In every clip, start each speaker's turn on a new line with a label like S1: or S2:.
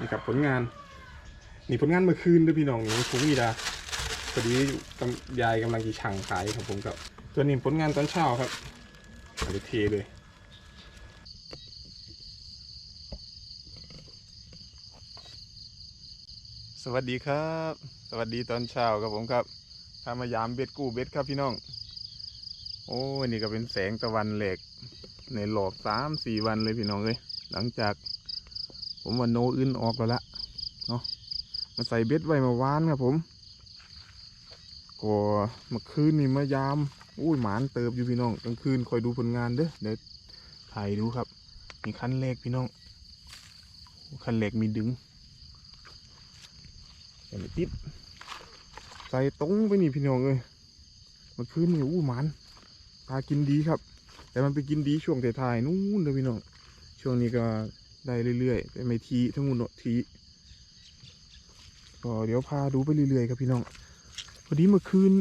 S1: นี่ครับผลงาน นี่ผลงานเมื่อคืนด้วยพี่น้องนี่ผมมีดาพอดียายกำลังจะช่างขายครับผมครับ ตัวนี้ผลงานตอนเช้าครับเอาไปเทเลยสวัสดีครับ สวัสดีตอนเช้าครับผมครับพามายามเบ็ดกู้เบ็ดครับพี่น้อง โอ้นี่ก็เป็นแสงตะวันแหลกในหลอบสามสี่วันเลยพี่น้องเลยหลังจาก ผมว่าโนอื่นออกแล้วละเนาะมาใส่เบ็ดไว้มาวานครับผมก็มื่อคืนนี่มายามอุ้ยหมานเติบอยู่พี่น้องกลางคืนคอยดูผลงานเด้อเดี๋ยวถ่ายดูครับนี่คันเล็กพี่น้องคันเล็กมีดึงแต่ไม่ติดใส่ตรงไปนี่พี่น้องเลยมื่อคืนนี่อู้หมานปลากินดีครับ แต่มันไปกินดีช่วงถ่ายๆนู่นเลยพี่น้องช่วงนี้ก็ ได้เรื่อยๆแต่ไม่ทีทั้งหมดเนทีก็เดี๋ยวพาดูไปเรื่อยๆครับพี่น้องพอดีเมื่อคืน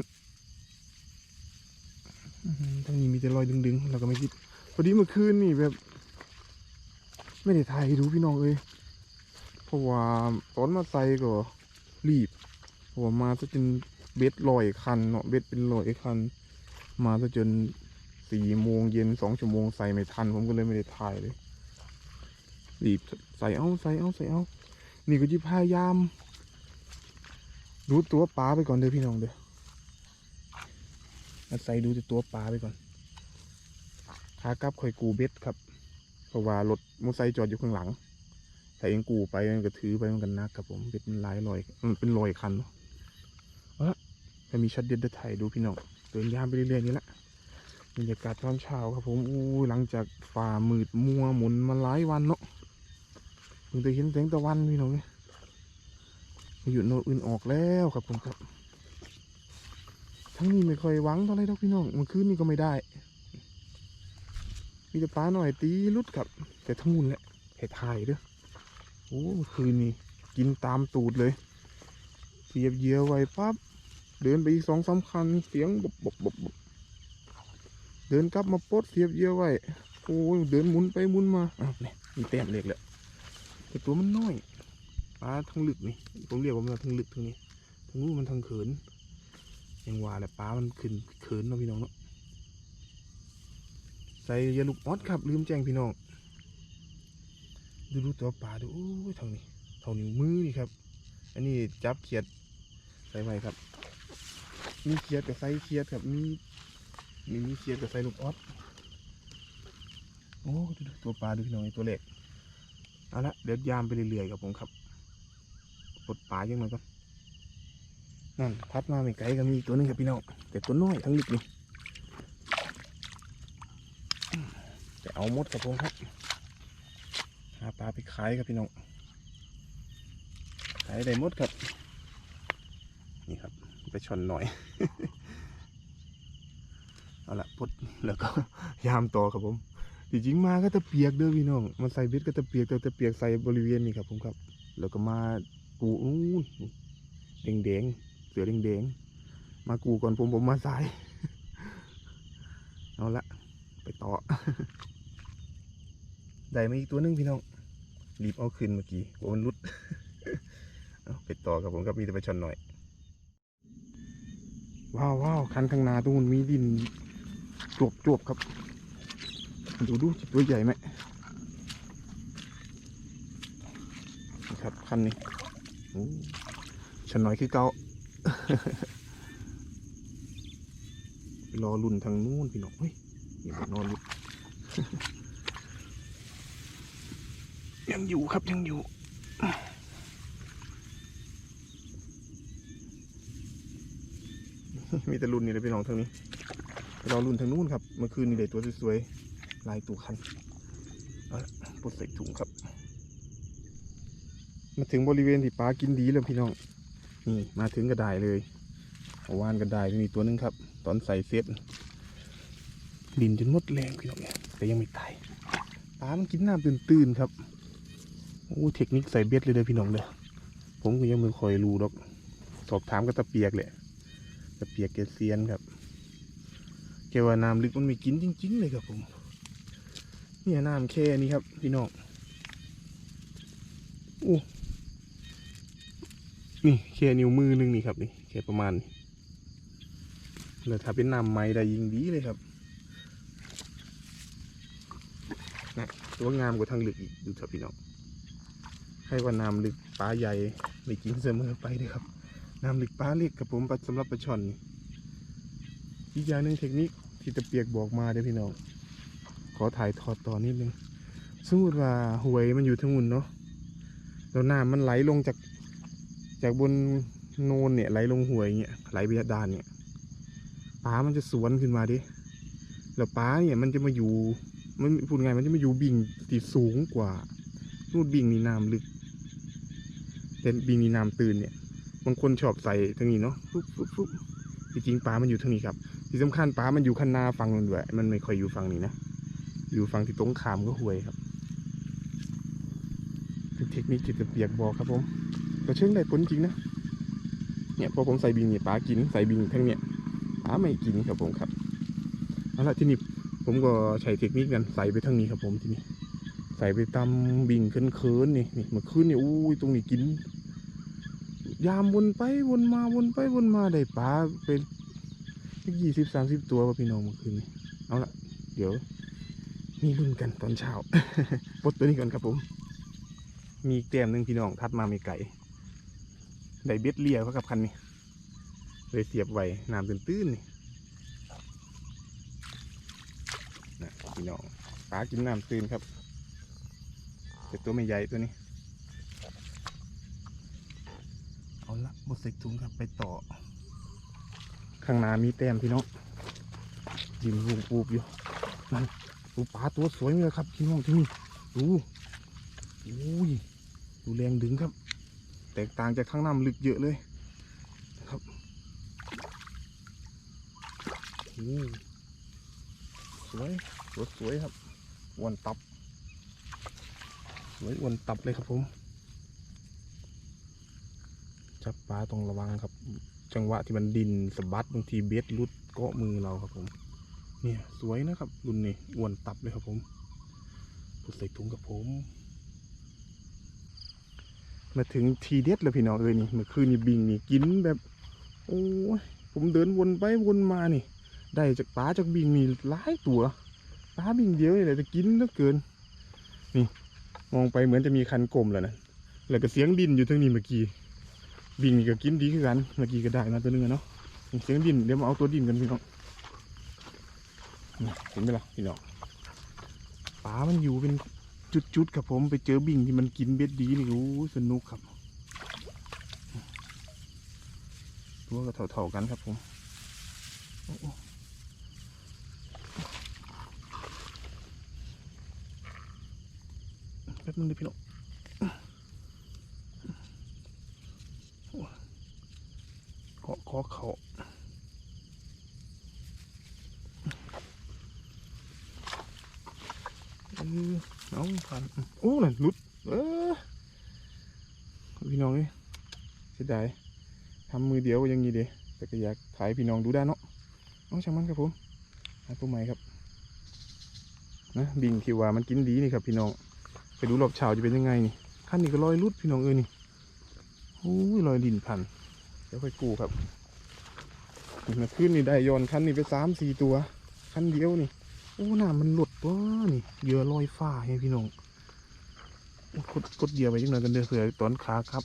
S1: อื้อหือทางนี้มีแต่รอยดึงๆแล้วก็ไม่คิดพอดีเมื่อคืนนี่แบบ ไม่ได้ถ่ายดูพี่น้องเลยเพราะว่าตอนมาใส่ก็รีบเพราะว่ามาซะจนเบ็ดลอยคันเนาะเบ็ดเป็นลอยคัน มาซะจนสี่โมงเย็นสองชั่วโมงใส่ไม่ทัน ผมก็เลยไม่ได้ถ่ายเลย รีบใส่เอาใส่เอาใส่เอา นี่ก็จะพยายามดูตัวปลาไปก่อนเด้อพี่น้องเด้อมาใส่ดูแต่ตัวปลาไปก่อนขากลับคอยกูเบ็ดครับ เพราะว่ารถมอไซค์จอดอยู่ข้างหลังถ้าเองกูไปมันก็ถือไปมันกันนักครับผมเบ็ดมันหลายลอยมันเป็นลอยคันเนาะเอาละมีชัดเด็ดเดยวถ่ายดูพี่น้องเดินยามไปเรื่อยๆนี่แหละบรรยากาศตอนเช้าครับผมอู้หลังจากฝ่ามืดมัวหมุนมาหลายวันเนาะ มึงจะเห็นแสงตะวันพี่น้องเนี่มอยู่โนดอื่นออกแล้วครับผมครับ ทั้งนี้ไม่ค่อยหวังเท่าไรดอกพี่น้องมันคืนนี้ก็ไม่ได้ มีแต่ปลาหน่อยตีลุดครับ แต่ทั้งมูลแหละเห็ดไทยเด้อโอ้คืนนี้กินตามตูดเลยเสียบเยื่อไว้ปั๊บเดินไปอีกสองสาคันเสียงบบบบบบเดินกลับมาปดเสียบเยื่อไว้โอ้ยเดินหมุนไปหมุนมาอ้าวเนี่ยมีเต็มเล็กแล้ว แต่ตัวมันน้อยปลาทั้งลึกนี่ผมเรียกว่ามันทั้งลึกทั้งนี้ทั้งนู้นมันทั้งเขินยังว่าแหละปลามันขึ้นเขินเนาะพี่น้องเนาะใส่ยาลูกออดครับลืมแจ้งพี่น้องดูดูตัวปลาดูโอ้ยทางนี้เท่านิ้วมือนี่ครับ อันนี้จับเขียดใส่ไว้ครับ มีเขียดกับไซเขียดครับมีมีมีเขียดกับไซลูกออดโอ้ดูดูตัวปลาดูพี่น้องตัวเล็ก เอาละเดี๋ยวยามไปเรื่อยๆกับผมครับปลดปลายังไงก่อนนั่นพัดมาไม่ไกลก็มีตัวหนึงครับพี่น้องแต่ตัวน้อยทั้งลึกนี่แต่เอามดครับผมครับหาปลาไปขายครับพี่น้องขายได้หมดครับ นี่ครับไปชนหน่อย เอาละปลดแล้วก็ยามต่อครับผม จริงๆมาก็ตะเปียกเด้อพี่น้องมาใส่เบ็ดก็ตะเปียกแต่ตะเปียกใส่บริเวณนี้ครับผมครับ แล้วก็มากูอู้แดงแดงเสือแดงแดงมากูก่อนผมผมมาสายเอาละไปต่อ ได้มาอีกตัวหนึงพี่น้องรีบเอาขึ้นเมื่อกี้กลัวมันรุดเอาไปต่อครับผมครับมีแต่ไปชนหน่อย ว้าวว้าวคันข้างหน้าตรงนู้นมีดินจวบจวบครับ ดูดูตัวใหญ่ไหมครับคันนี้โอ้ฉันน้อยคือเก่าไปรอรุ่นทางนู้นพี่น้องเฮ้ยนี่มันนอนรุ่ยังอยู่ครับยังอยู่มีแต่รุ่นนี่เลยพี่น้องทางนี้รอรุ่นทางนู้นครับเมื่อคืนนี่เลยตัวสวยๆ ลายตูคันปลดใส่ถุงครับ มาถึงบริเวณที่ปลากินดีแล้วพี่น้อง นี่มาถึงกระไดเลยเอาวานกระไดมีตัวหนึงครับ ตอนใส่เซตดินจนหมดแรงพี่น้องแต่ยังไม่ตายปลามันกินน้ำตื่นๆครับโอ้เทคนิคใส่เบ็ดเลยเด้อพี่น้องเด้อผมก็ยังไม่ค่อยรู้ดอกสอบถามกับตะเปียกแหละตะเปียกแกเซียนครับแกว่าน้ำลึกมันไม่กินจริง ๆ เลยครับผม เนี่ยน้ำแค่นี้ครับพี่น้องอู้นี่แค่นิ้วมือหนึงนี่ครับนี่แค่ประมาณนี้แล้วถ้าเป็นน้ำไม้ได้ยิงดีเลยครับนะตัวงามกว่าทางลึกอีกดูเถอะพี่น้องให้ว่าน้ำลึกปลาใหญ่ไม่กินเสมอไปเลยครับน้ำลึกปลาเล็กกับผมสำหรับปลาช่อนนี่อีกอย่างหนึ่งเทคนิคที่ตะเปียกบอกมาเด้อพี่น้อง อถ่ายทอดต่อนิดนึงสมมติว่าหวยมันอยู่ทั้งมุนเนาะแล้วน้ำมันไหลลงจากจากบนโนนเนี่ยไหลลงหวยเงี้ยไหลไปด้านเนี่ยปลามันจะสวนขึ้นมาดิแล้วปลาเนี่ยมันจะมาอยู่มันพูดไงมันจะมาอยู่บิ่งที่สูงกว่านู่นบิ่งนี่น้ำลึกแต่บิ่งนี่น้ำตื่นเนี่ยบางคนชอบใส่ทางนี้เนาะฟุ๊บฟุ๊บฟุ๊บจริงปลามันอยู่ทางนี้ครับที่สำคัญปลามันอยู่ข้างหน้าฝั่งนู้นด้วยมันไม่ค่อยอยู่ฝั่งนี้นะ อยู่ฝั่งที่ตรงขามก็ห่วยครับเป็นเทคนิคจิตเปียกบอกครับผมก็เชื่องได้ผลจริงนะเนี่ยพอผมใส่บิงเนี่ยปลากินใส่บิงทั้งเนี่ยปลาไม่กินครับผมครับเอาละที่นี่ผมก็ใช้เทคนิคนั้นใส่ไปทั้งนี้ครับผมที่นี่ใส่ไปตามบิงเคินๆนี่นี่มื่อคืนนี่อู้ยตรงนี้กิน ยามวนไปวนมาวนไปวนมาได้ปลาเป็นยี่สิบสามสิบตัวว่ะพี่น้องเมื่อคืนนี้เอาละเดี๋ยว มีรุ่นกันตอนเช้าปลดตัวนี้ก่อนครับผม มีอีกแต้มหนึ่งพี่น้องทัดมาไม่ไก่ได้เบ็ดเลียเขากับคันนี้เลยเสียบไว้น้ำตื้นๆนี่นะพี่น้องปลากินน้ำตื้นครับแต่ตัวไม่ใหญ่ตัวนี้ เอาละหมดใส่ถุงครับไปต่อ ข้างหน้ามีแต้มพี่น้องยิ้มรูปปูบอยู่นั่น ดูปลาตัวสวยเลยครับพี่น้องที่นี่ดูอุ้ยดูแรงดึงครับ แตกต่างจากข้างน้ำลึกเยอะเลยนะครับโอ้สวยตัวสวยครับอ้วนตับสวยอ้วนตับเลยครับผมจับปลาต้องระวังครับ จังหวะที่มันดินสะบัดบางทีเบ็ดรุดเกาะมือเราครับผม เนี่ยสวยนะครับรุ่นนี้อ้วนตับเลยครับผมปุดใส่ถุงกับผม มาถึงทีเด็ดแล้วพี่น้องเอ้ยนี่เมื่อคืนนี่บิงนี่กินแบบ โอ้ยผมเดินวนไปวนมานี่ ได้จากปลาจากบิงนี่หลายตัวปลาบิงเดียวนี่แหละจะกินเหลือเกิน นี่ มองไปเหมือนจะมีคันกลมแล้วนะแล้วก็เสียงดินอยู่ทั้งนี้เมื่อกี้บิงนี่ก็กินดีคือกันเมื่อกี้ก็ได้มาตัวนึงอะเนาะเสียงดินเดี๋ยวมาเอาตัวดินกันพี่น้อง เห็นไหมล่ะพี่น้องปลามันอยู่เป็นจุดๆครับผมไปเจอบิ่งที่มันกินเบ็ดดีนี่โอ้สนุกครับตัวก็เท่าๆกันครับผมแป๊บนึงดิพี่น้องโอ้ขอขอเขา เออเอา ผ่านโอ้นั่นหลุดเออพี่น้องนี่เสียดายทำมือเดียวยังงี้เดีแต่ก็อยากถ่ายพี่น้องดูได้เนาะเอาช่างมันครับผมหาตัวใหม่ครับนะบิงที่ว่ามันกินดีนี่ครับพี่น้องไปดูรอบเช้าจะเป็นยังไงนี่ขั้นนี้ก็ลอยลุดพี่น้องเอ้ยนี่โอ้ยลอยดินพันเดี๋ยวค่อยกูครับมาขึ้นนี่ได้ย้อนขั้นนี้ไปสามสี่ตัวขั้นเดียวนี่ โอ้น้ำมันหลุดวะนี่เหยื่อลอยฟ้าไงพี่น้องกดกดเยื่อไปจังหน่อยกันเด้อเผื่อตอนขาครับ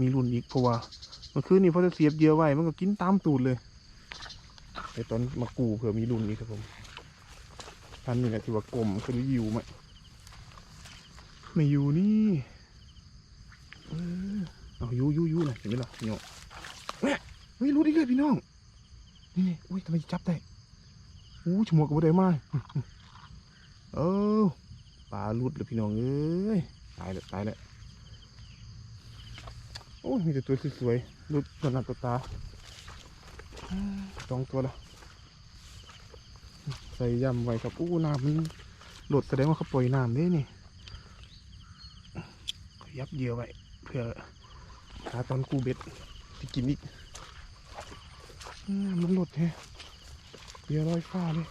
S1: มีรุ่นอีกเพราะว่าเมื่อคืนนี่พอจะเสียบเยื่อไว้มันก็กินตามตูดเลยไอตอนมากูเผื่อมีรุ่นนี้ครับผมพันนี่แหละที่ว่ากลมคืออยู่ไหมไม่อยู่นี่เอออายู่ยู่อยู่นะเห็นไหมล่ะพี่น้องเฮ้ยเฮ้ยรู้ได้เลยพี่น้องนี่นี่อุ้ยทำไมจับได้ อู้ฉมวกกับได้มาเออปลาลุดเลยพี่น้องเอ้ยตายแล้วตายแล้วโอ้ยมีแต่ตัวสวยๆลุดตัวหน้าตัวตาสองตัวละใส่ยำไว้ครับอู้น้ำมันหลุดแสดงว่าเขาปล่อยน้ำนี่นี่ยับเยื่อไว้เพื่อหาตอนกูเบ็ดที่กินอีกน้ำมันหลุดแฮะ เบียร์ลอยฟ้าเลย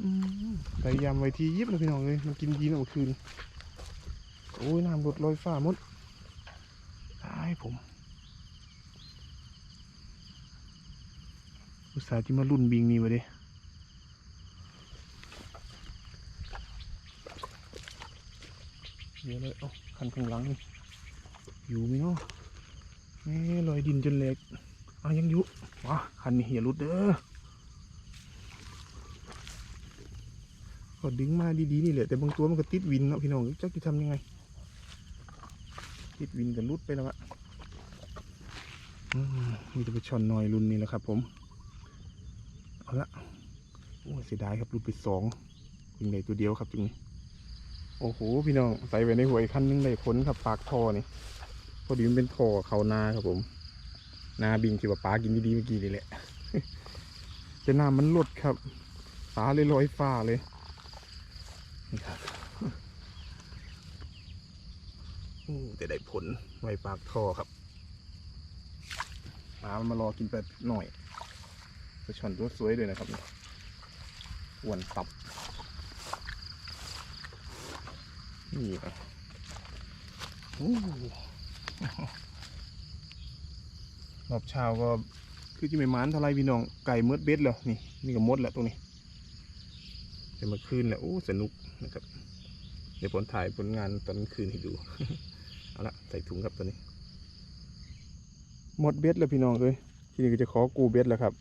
S1: อืมใส่ยำไว้ทียิบเลยพี่น้องเลยมันกินดีนะเมื่อคืน โอ้ยน้ำรดลอยฟ้าหมดตายผม อุตส่าห์ที่มารุ่นบิงนี่วะเด้เดี๋ยวเลยเอ้าคันข้างหลังนี่อยู่ไหมเนาะแหม่ลอยดินจนเล็ก อ้ายังอยู่ว้าคันนี้อย่าลุดเด้อก็ดึงมาดีๆนี่แหละแต่บางตัวมันก็ติดวินเนาะพี่น้องจักจะทำยังไง ติดวินกันรุดไปแล้วอะอืมมีแต่ไปชอนหน่อยรุ่นนี้แหละครับ ผมเอาละโอ้เสียดายครับรุดไปสองยิงได้ตัวเดียวครับจุงโอ้โหพี่น้องใส่ไว้ในหัวอีกคันนึงได้ผลครับปากท่อนี่พอดีมันเป็นท่อเขานาครับผม นาบิงที่ว่าปลากินดีๆเมื่อกี้นี่แหละจะน้ำมันลดครับปลาเลยลอยฟ้าเลยนี่ครับโอ้แต่ได้ผลไว้ปากท่อครับปลามันมารอกินไปหน่อยปลาช่อนตัวสวยเลยนะครับอ้วนตับนี่ครับโอ้ รอบเช้าก็คือจะไม่หมานเท่าไรพี่น้องไก่เมืดเบ็ดแล้วนี่นี่ก็มดแล้วตรงนี้แต่เมื่อคืนแหละโอ้สนุกนะครับ เดี๋ยวผมถ่ายผลงานตอนคืนให้ดูเอาละใส่ถุงครับตัวนี้หมดเบ็ดแล้วพี่น้องเลยทีนี้ก็จะขอกูเบ็ดแล้วครับ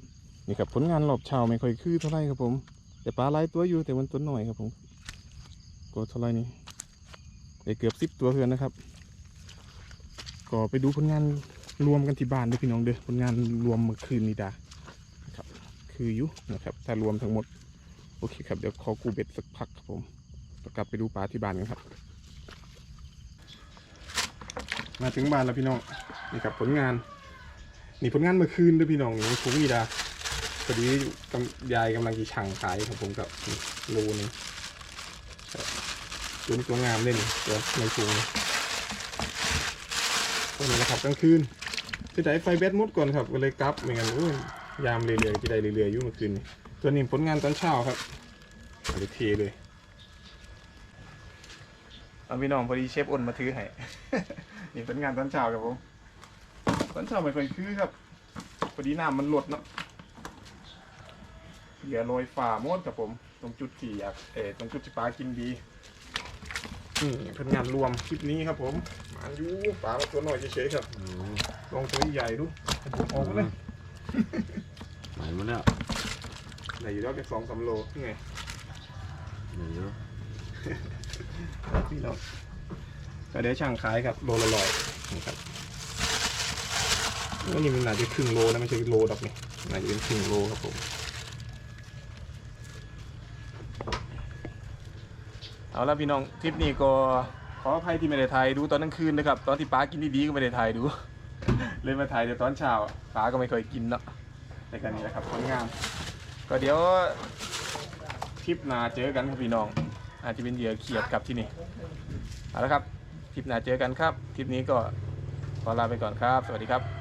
S1: นี่ครับผลงานรอบเช้าไม่ค่อยคือเท่าไหรครับผม แต่ปลาหลายตัวอยู่แต่มันตัวหน้อยครับผมก็เท่าไรนี่ได้เกือบสิบตัวเพื่อนนะครับ ก็ไปดูผลงาน รวมกันที่บ้านด้วยพี่น้องเด้อผลงานรวมเมื่อคืนนี้ดาครับ คืออยู่นะครับถ้ารวมทั้งหมด โอเคครับ เดี๋ยวขอกูเบ็ดสักพักครับผมกลับไปดูปลาที่บ้านกันครับ มาถึงบ้านแล้วพี่น้องนี่ครับผลงาน นี่ผลงานเมื่อคืนด้วยพี่น้องนี่ถุงนี่ดาพอดียายกำลังจะช่างขายครับผมกับนี่นึงตัวนี้ตัวงามเลยนี่ตัวในถุงตัวนี้นะครับกลางคืน จะได้ไฟแบตหมดก่อนครับก็เลยกลับไม่งั้นยามเรื่อยๆจะได้เรื่อยๆอยู่เมื่อคืนนี้ตัวนี้ผลงานตอนเช้าครับเอาไปเทเลยเอาพี่น้องพอดีเชฟอ้นมาถือให้ นี่เป็นงานตอนเช้าครับผมตอนเช้าไม่ค่อยคือครับพอดีน้ำมันหลดเนาะเหลือโรยฝ่ามดครับผม ตรงจุดที่อยากเออตรงจุดที่ปลากินดี นี่เป็นงานรวมคลิปนี้ครับผมมาอยู่ปลามาตัวหน่อยเฉยๆครับลองตัวใหญ่ดูให้ผมออกมาเลย
S2: หายหมดแล้ว
S1: ไหนอยู่แล้วแค่สองสามโลนี่ไง
S2: เหลือเยอะ
S1: พี่น้องก็เดี๋ยวช่างขายครับโลละร้อยนะครับนี่มันน่าจะครึ่งโลนะไม่ใช่โลดอกนี่น่าจะเป็นครึ่งโลครับผม เอาละพี่น้องทริปนี้ก็ขออภัยที่ไม่ได้ถ่ายดูตอนกลางคืนนะครับ ตอนที่ป้ากินดีๆก็ไม่ได้ถ่ายดู เลยมาถ่ายแต่ตอนเช้าป้าก็ไม่เคยกินเนาะในกันนี้นะครับผลงานก็เดี๋ยวทริปหน้าเจอกันครับพี่น้อง อาจจะเป็นเหยื่อเขียดกับที่นี่เอาละครับคลิปหน้าเจอกันครับคลิปนี้ก็ขอลาไปก่อนครับ สวัสดีครับ